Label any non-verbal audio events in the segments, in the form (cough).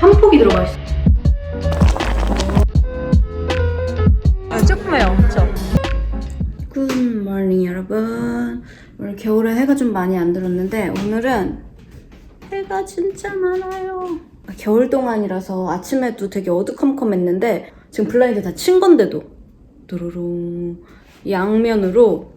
한 폭이 들어가 있어. 아, 조그매요, 엄청. 굿모닝 여러분. 오늘 겨울에 해가 좀 많이 안 들었는데 오늘은 해가 진짜 많아요. 겨울 동안이라서 아침에도 되게 어두컴컴했는데 지금 블라인드 다 친 건데도 도로롱 양면으로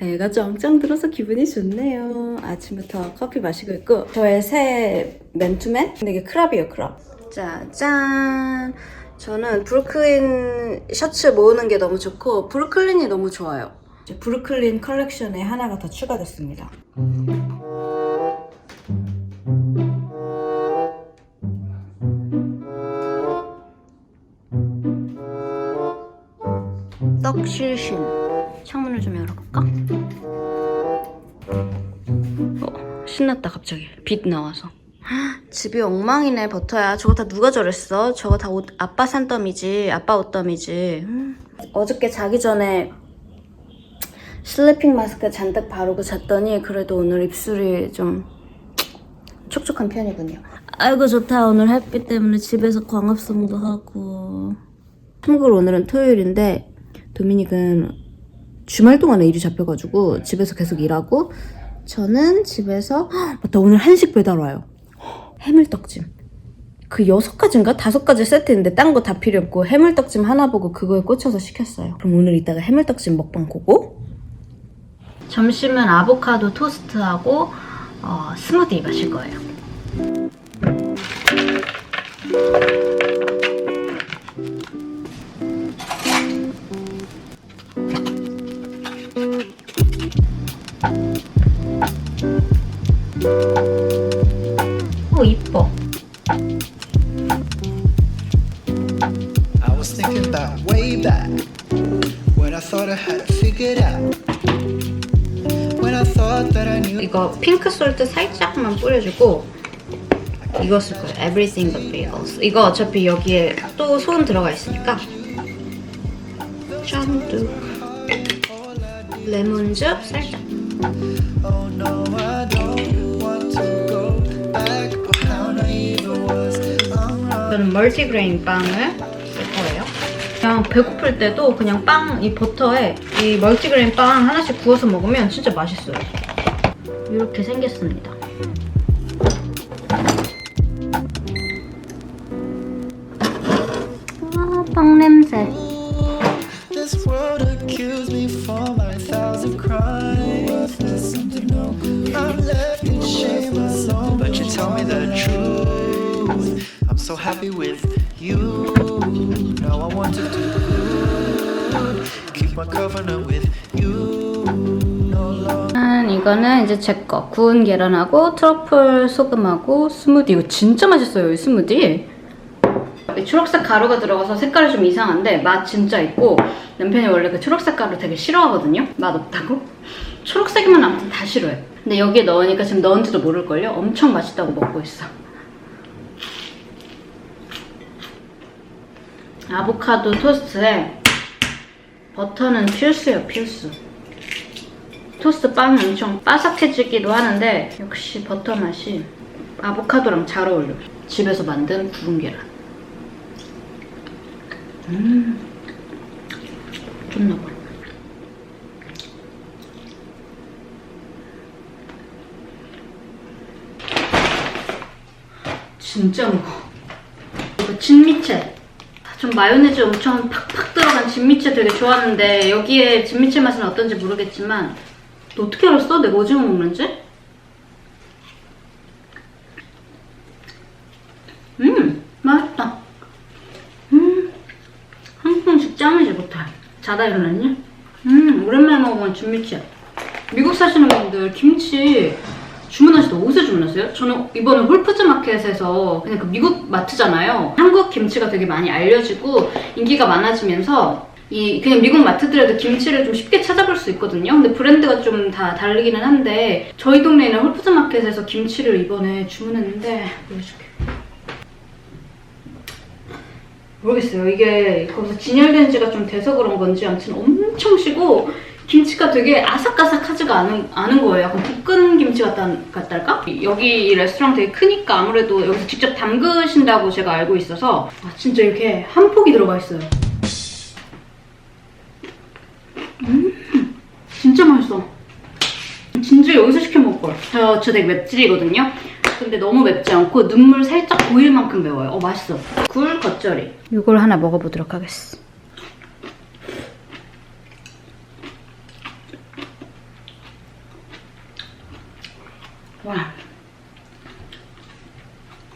해가 쩡쩡 들어서 기분이 좋네요. 아침부터 커피 마시고 있고 저의 새 맨투맨? 근데 이게 크랍이에요 크랍. 짜잔. 저는 브루클린 셔츠 모으는 게 너무 좋고 브루클린이 너무 좋아요. 이제 브루클린 컬렉션에 하나가 더 추가됐습니다. 떡실신 창문을 좀 열어볼까? 어, 신났다 갑자기. 빛 나와서. 헉, (gasps) 집이 엉망이네 버터야. 저거 다 누가 저랬어? 저거 다 옷, 아빠 산더미지 아빠 옷더미지. 음. 어저께 자기 전에 슬리핑 마스크 잔뜩 바르고 잤더니 그래도 오늘 입술이 좀 촉촉한 편이군요. 아이고 좋다. 오늘 햇빛 때문에 집에서 광합성도 하고. 참고로 오늘은 토요일인데 도미닉은 주말 동안에 일이 잡혀가지고 집에서 계속 일하고 저는 집에서 헉, 맞다 오늘 한식 배달 와요. 해물떡찜. 그 여섯 가지인가? 다섯 가지 세트인데 딴 거 다 필요 없고 해물떡찜 하나 보고 그거에 꽂혀서 시켰어요. 그럼 오늘 이따가 해물떡찜 먹방 보고? 점심은 아보카도 토스트하고 어, 스무디 마실 거예요 오 이뻐 I was thinking about way back when I thought I had it figured out. When I thought that I knew 이거 핑크 솔트 살짝만 뿌려주고 이거 쓸 거예요. Everything but bagels. 이거 어차피 여기에 또 소금 들어가 있으니까 짠득 레몬즙 살짝 Back. Oh. 저는 멀티그레인 빵을 쓸 거예요. 그냥 배고플 때도 그냥 빵, 이 버터에 이 멀티그레인 빵 하나씩 구워서 먹으면 진짜 맛있어요. 이렇게 생겼습니다. 이거는 이제 제 거. 구운 계란하고 트러플 소금하고 스무디. 이거 진짜 맛있어요, 이 스무디. 초록색 가루가 들어가서 색깔이 좀 이상한데 맛 진짜 있고 남편이 원래 그 초록색 가루 되게 싫어하거든요. 맛 없다고. 초록색이면 아무튼 다 싫어해. 근데 여기에 넣으니까 지금 넣은지도 모를걸요? 엄청 맛있다고 먹고 있어. 아보카도 토스트에 버터는 필수예요, 필수. 토스트 빵이 엄청 바삭해지기도 하는데 역시 버터 맛이 아보카도랑 잘 어울려. 집에서 만든 구운 계란. 음, 좋나봐. 진짜 무거워. 이거 진미채. 좀 마요네즈 엄청 팍팍 진미채 되게 좋아하는데 여기에 진미채 맛은 어떤지 모르겠지만 너 어떻게 알았어? 내가 오징어 먹는지? 음 맛있다. 음 한국식 짱이지 못해. 자다 일어났니? 음 오랜만에 먹어본 진미채. 미국 사시는 분들 김치 때 어디서 주문하세요? 저는 이번에 홀푸드 마켓에서 그냥 그 미국 마트잖아요. 한국 김치가 되게 많이 알려지고 인기가 많아지면서 이 그냥 미국 마트들에도 김치를 좀 쉽게 찾아볼 수 있거든요. 근데 브랜드가 좀 다 다르기는 한데 저희 동네에는 홀푸드 마켓에서 김치를 이번에 주문했는데 보여줄게. 모르겠어요. 이게 거기서 진열된 지가 좀 돼서 그런 건지 아무튼 엄청 시고 김치가 되게 아삭아삭하지가 않은, 않은 거예요. 약간 볶은 김치 같다, 같달까? 여기 이 레스토랑 되게 크니까 아무래도 여기서 직접 담그신다고 제가 알고 있어서 아, 진짜 이렇게 한 폭이 들어가 있어요. 음, 진짜 맛있어. 진짜 여기서 시켜 먹을걸. 저, 저 되게 맵찔이거든요. 근데 너무 맵지 않고 눈물 살짝 보일 만큼 매워요. 어, 맛있어. 굴 겉절이. 이걸 하나 먹어보도록 하겠어. 와.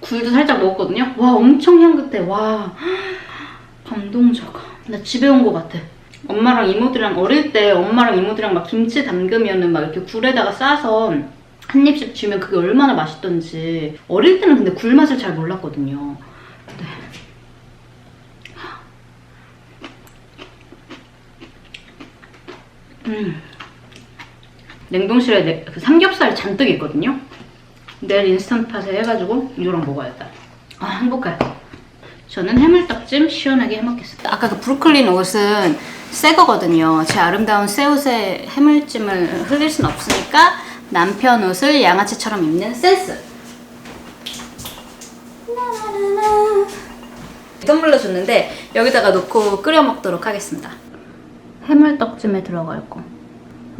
굴도 살짝 먹었거든요. 와, 엄청 향긋해. 와. 감동적. 나 집에 온 것 같아. 엄마랑 이모들이랑 어릴 때 엄마랑 이모들이랑 막 김치 담그면은 막 이렇게 굴에다가 싸서 한 입씩 주면 그게 얼마나 맛있던지. 어릴 때는 근데 굴 맛을 잘 몰랐거든요. 네. 음. 냉동실에 내- 그 삼겹살 잔뜩 있거든요. 내일 인스턴트 팟에 해가지고 이거랑 먹어야겠다. 아 행복해. 저는 해물떡찜 시원하게 해먹겠습니다. 아까 그 브루클린 옷은 새 거거든요. 제 아름다운 새 옷에 해물찜을 흘릴 순 없으니까 남편 옷을 양아치처럼 입는 센스. 텀블러 줬는데 여기다가 놓고 끓여 먹도록 하겠습니다. 해물떡찜에 들어갈 거.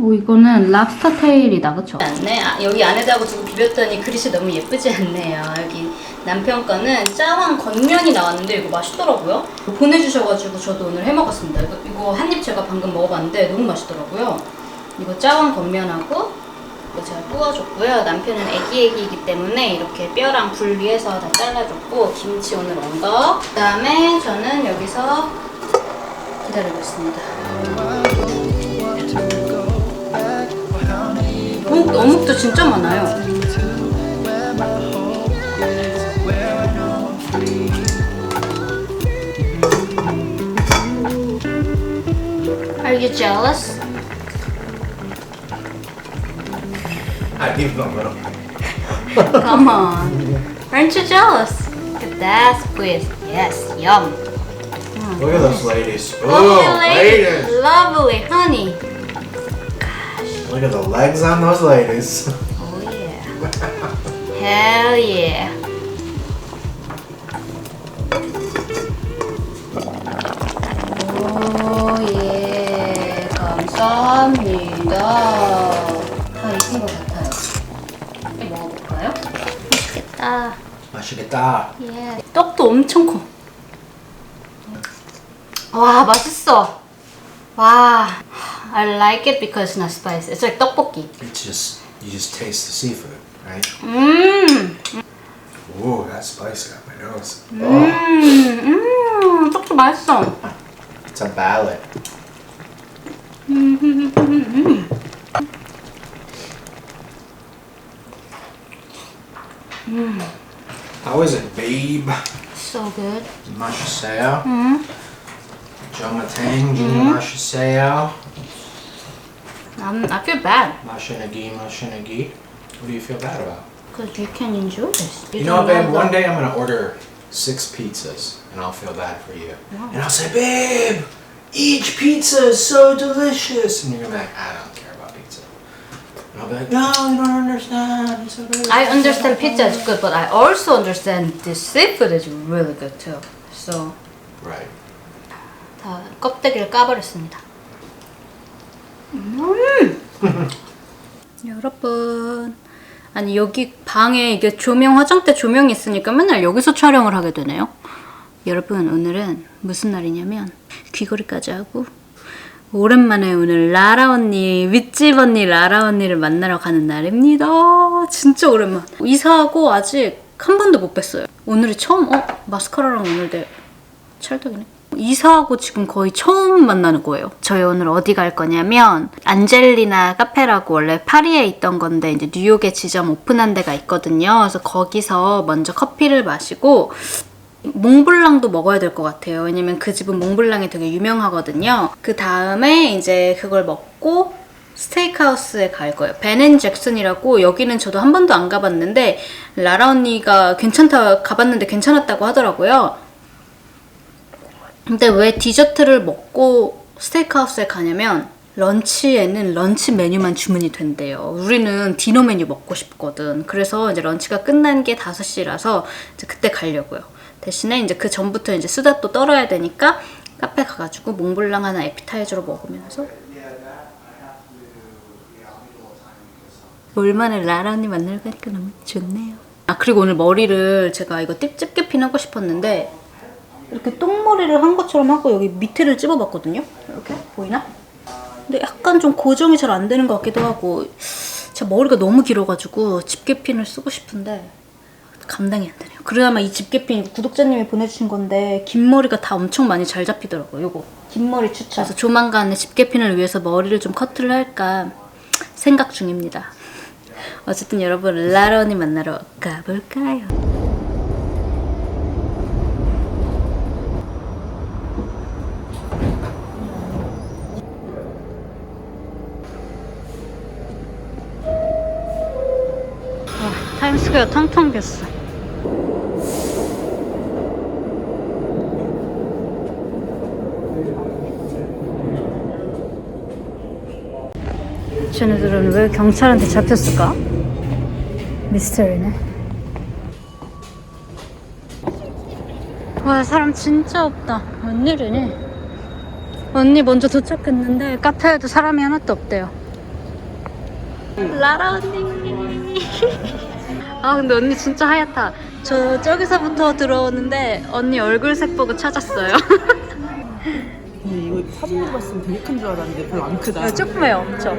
오 이거는 랍스터 테일이다 그쵸? 않네? 아, 여기 안에다가 두고 비볐더니 그릇이 너무 예쁘지 않네요. 여기 남편 거는 짜왕 건면이 나왔는데 이거 맛있더라고요. 보내주셔가지고 저도 오늘 해먹었습니다. 이거, 이거 한 입 제가 방금 먹어봤는데 너무 맛있더라고요. 이거 짜왕 건면하고 이거 제가 구워줬고요. 남편은 애기애기이기 때문에 이렇게 뼈랑 분리해서 다 잘라줬고 김치 오늘 온 거. 그 다음에 저는 여기서 기다리고 있습니다 어묵, 어묵도 진짜 많아요. Are you jealous? I give them a little. Come on. Aren't you jealous? Look at that squid. Yes, yum. Look at those ladies. Lovely Oh, lady. ladies. Lovely honey. Look at the legs on those ladies. (laughs) Oh yeah. Hell yeah. 오, 예. 감사합니다. 다 익은 것 같아요. 이제 먹어볼까요? 맛있겠다. 맛있겠다. 예. 떡도 엄청 커. 와, 맛있어. 와. I like it because it's not spicy. It's like 떡볶이. It's just you just taste the seafood, right? 음. Ooh, that's spicy on my nose. Oh, 음, 음, 떡도 맛있어. it's a ballad. How is it, babe? So good. 맛있어요? 음, 정마 탱, 맛있어요? I'm, I feel bad 맛있는기, 맛있는기. What do you feel bad about? because you can enjoy this. You know what, can babe? love One the- day I'm gonna order six pizzas, and I'll feel bad for you. And I'll say, babe, each pizza is so delicious, and you're gonna be like, I don't care about pizza. And I'll be like, No, you don't understand. It's so good. I understand pizza is good, but I also understand the seafood is really good too. So Right. 다 껍데기를 까버렸습니다. 음. (laughs) 여러분, 아니 여기 방에 이게 조명 화장대 조명이 있으니까 맨날 여기서 촬영을 하게 되네요. 여러분 오늘은 무슨 날이냐면 귀걸이까지 하고 오랜만에 오늘 라라 언니 윗집 언니 라라 언니를 만나러 가는 날입니다. 진짜 오랜만. 이사하고 아직 한 번도 못 뵀어요. 오늘이 처음 어 마스카라랑 오늘 내 찰떡이네. 이사하고 지금 거의 처음 만나는 거예요. 저희 오늘 어디 갈 거냐면 안젤리나 카페라고 원래 파리에 있던 건데 이제 뉴욕에 지점 오픈한 데가 있거든요. 그래서 거기서 먼저 커피를 마시고 몽블랑도 먹어야 될 것 같아요. 왜냐면 그 집은 몽블랑이 되게 유명하거든요. 그 다음에 이제 그걸 먹고 스테이크하우스에 갈 거예요. 벤앤 잭슨이라고 여기는 저도 한 번도 안 가봤는데 라라 언니가 괜찮다 가봤는데 괜찮았다고 하더라고요. 근데 왜 디저트를 먹고 스테이크하우스에 가냐면 런치에는 런치 메뉴만 주문이 된대요. 우리는 디너 메뉴 먹고 싶거든. 그래서 이제 런치가 끝난 게 5시라서 이제 그때 가려고요. 대신에 이제 그 전부터 이제 수다 또 떨어야 되니까 카페 가가지고 몽블랑 하나 에피타이저로 먹으면서 얼마나 라라 언니 만나러 가니까 너무 좋네요. 아 그리고 오늘 머리를 제가 이거 찝찝게 하고 싶었는데 이렇게 똥머리를 한 것처럼 하고 여기 밑에를 찝어봤거든요. 이렇게 보이나? 근데 약간 좀 고정이 잘 안 되는 것 같기도 하고 제 머리가 너무 길어가지고 집게핀을 쓰고 싶은데 감당이 안 되네요. 그나마 이 집게핀 구독자님이 보내주신 건데 긴 머리가 다 엄청 많이 잘 잡히더라고요. 요거 긴 머리 추천. 그래서 조만간에 집게핀을 위해서 머리를 좀 커트를 할까 생각 중입니다. 어쨌든 여러분 라라 언니 만나러 가볼까요? 타임스퀘어 텅텅 비었어. 쟤네들은 왜 경찰한테 잡혔을까? 미스터리네. 와 사람 진짜 없다. 웬일이니? 언니 먼저 도착했는데 카페에도 사람이 하나도 없대요. 라라 언니. (laughs) 아 근데 언니 진짜 하얗다. 저 저기서부터 들어오는데 언니 얼굴 색 보고 찾았어요. (laughs) 사진으로 봤으면 되게 큰 줄 알았는데 별로 안 크다. 조금해요, 엄청.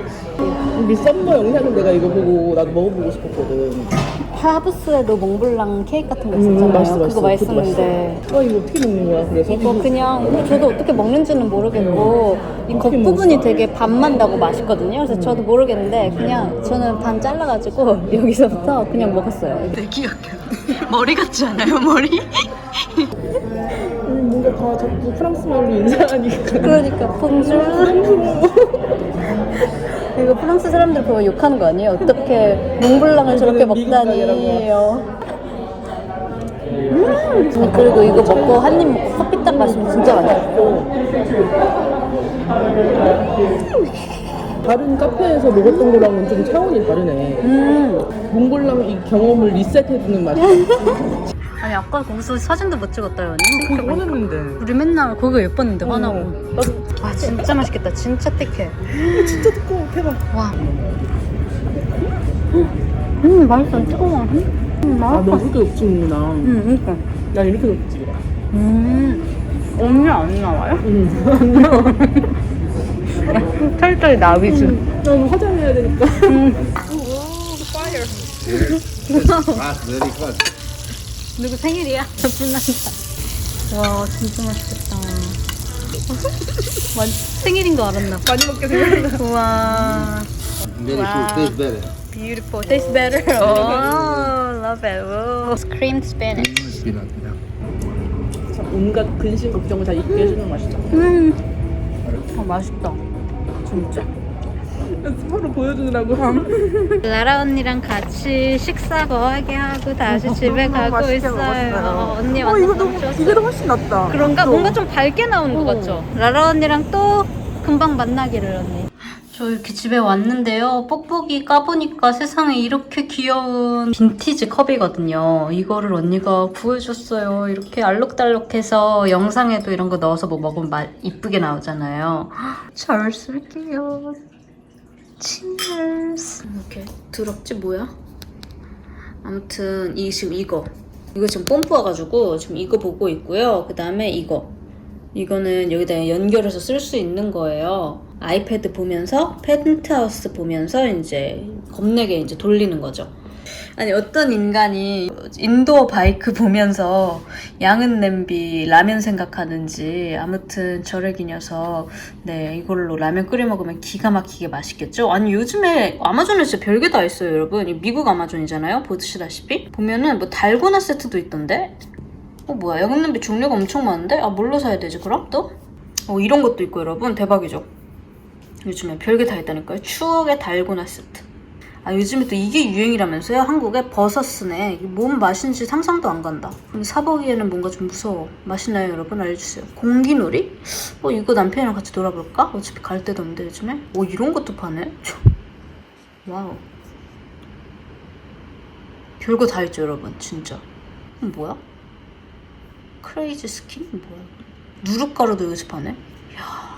우리 썸머 영상을 내가 이거 보고 나도 먹어보고 싶었거든. 하브스에도 몽블랑 케이크 같은 거 음, 있었잖아요. 맛있어, 그거 맛있어. 맛있었는데 아 이거 어떻게 먹는 거야? 그래서 이거 그냥 저도 어떻게 먹는지는 모르겠고 이 겉부분이? 되게 반만 나고 맛있거든요. 그래서 저도 모르겠는데 그냥 저는 반 잘라가지고 (laughs) 여기서부터 그냥 먹었어요. 되게 귀엽게 (laughs) 머리 같지 않아요? 머리? (laughs) 음, 뭔가 다 자꾸 프랑스 말로 인사하니까. 그러니까 봉주 이거 프랑스 사람들 보면 욕하는 거 아니에요? 어떻게 몽블랑을 저렇게 미국 먹다니 가게라고. 음, 그리고 이거 먹고 한 입 먹고 커피 딱 마시면 진짜 맛있어 다른 카페에서 먹었던 거랑은 좀 차원이 다르네. 음. 몽골랑 이 경험을 리셋해주는 맛이야. (laughs) 아니 아까 거기서 사진도 못 찍었다 언니 거기 원했는데. 우리 맨날 거기 예뻤는데 화나고 나도 와 진짜 맛있겠다 진짜 띠해 진짜 두꺼워. 대박. 와 음, 맛있어 뜨거워 음, 아, 너 그렇게 녹지 먹는구나. 음, 그니까 난 이렇게 녹지. 음 언니 안 나와요? (laughs) 응. (laughs) 털털 나위주 난 화장해야 되니까. 누구 생일이야? 불난다. 와, 진짜 맛있겠다. 완 생일인 거 알았나 봐. 많이 먹게 생겼다. 우와. Very Wow. cool. Tastes better. Beautiful. Tastes better. Oh, love it. Whoa. Creamed spinach. Peanut, peanut. 온갖 근심 걱정을 다 잊게 해주는 맛이다. 음. 어, 맛있다. 진짜. 서로 보여주느라고. 라라 언니랑 같이 식사 거하게 하고 다시 집에 가고 있어요. 언니 어, 완전 이거 너무 너무, 좋았어. 이게 더 훨씬 낫다. 그런가? 그쵸? 뭔가 좀 밝게 나오는 것 어. 같죠? 라라 언니랑 또 금방 만나기를 언니. 저 이렇게 집에 왔는데요. 뽁뽁이 까보니까 세상에 이렇게 귀여운 빈티지 컵이거든요. 이거를 언니가 구해줬어요. 이렇게 알록달록해서 영상에도 이런 거 넣어서 뭐 먹으면 마, 이쁘게 나오잖아요. 잘 쓸게요. 치얼스. 이렇게 더럽지 뭐야? 아무튼 이 지금 이거 이거 지금 뽐뿌 와가지고 지금 이거 보고 있고요. 그 다음에 이거 이거는 여기다 연결해서 쓸 수 있는 거예요. 아이패드 보면서 펜트하우스 보면서 이제 겁내게 이제 돌리는 거죠. 아니 어떤 인간이 인도어 바이크 보면서 양은 냄비 라면 생각하는지 아무튼 저래기 녀석 네 이걸로 라면 끓여 먹으면 기가 막히게 맛있겠죠? 아니 요즘에 아마존에 진짜 별게 다 있어요 여러분. 이 미국 아마존이잖아요. 보시다시피. 보면은 뭐 달고나 세트도 있던데 어 뭐야 양은 냄비 종류가 엄청 많은데 아 뭘로 사야 되지 그럼 또? 어 이런 것도 있고 여러분 대박이죠 요즘에 별게 다 있다니까요 추억의 달고나 세트 아 요즘에 또 이게 유행이라면서요? 한국에 버섯스네. 이게 뭔 맛인지 상상도 안 간다. 근데 사보기에는 뭔가 좀 무서워. 맛있나요 여러분? 알려주세요. 공기놀이? 어 이거 남편이랑 같이 놀아볼까? 어차피 갈 데도 없는데 요즘에? 오 이런 것도 파네? 와우. 별거 다 있죠 여러분 진짜. 뭐야? 크레이지 스킨? 뭐야? 누룩가루도 파네? 이야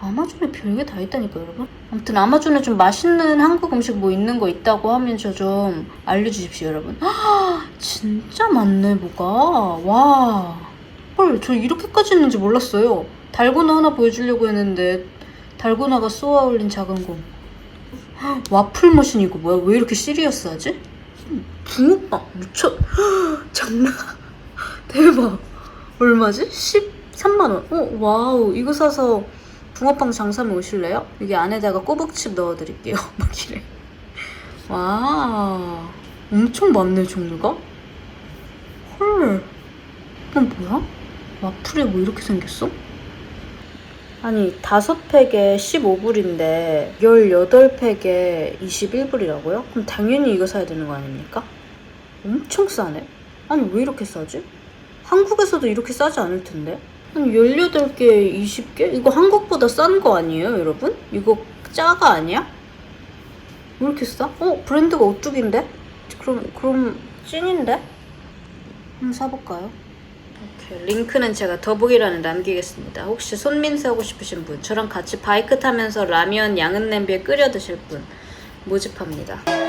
아마존에 별게 다 있다니까 여러분. 아무튼 아마존에 좀 맛있는 한국 음식 뭐 있는 거 있다고 하면 저 좀 알려주십시오 여러분. 진짜 많네 뭐가. 와헐 저 이렇게까지 있는지 몰랐어요. 달고나 하나 보여주려고 했는데 달고나가 쏘아 올린 작은 공 와플 머신 이거 뭐야? 왜 이렇게 시리어스 하지? 붕어빵 미쳤. (gasps) 장난 대박 얼마지? 13만원 어 와우 이거 사서 붕어빵 장사하면 오실래요? 여기 안에다가 꼬북칩 넣어드릴게요 막 이래 와 엄청 많네 종류가 헐 이건 뭐야? 와플이 뭐 이렇게 생겼어? 아니 다섯 팩에 15불인데 18팩에 21불이라고요? 그럼 당연히 이거 사야 되는 거 아닙니까? 엄청 싸네 아니 왜 이렇게 싸지? 한국에서도 이렇게 싸지 않을 텐데 한 18개, 20개? 이거 한국보다 싼 거 아니에요 여러분? 이거 짜가 아니야? 왜 이렇게 싸? 어? 브랜드가 오뚜기인데? 그럼 그럼 찐인데? 한번 사볼까요? 오케이, 링크는 제가 더보기란에 남기겠습니다. 혹시 손민수 하고 싶으신 분, 저랑 같이 바이크 타면서 라면 양은 냄비에 끓여 드실 분 모집합니다.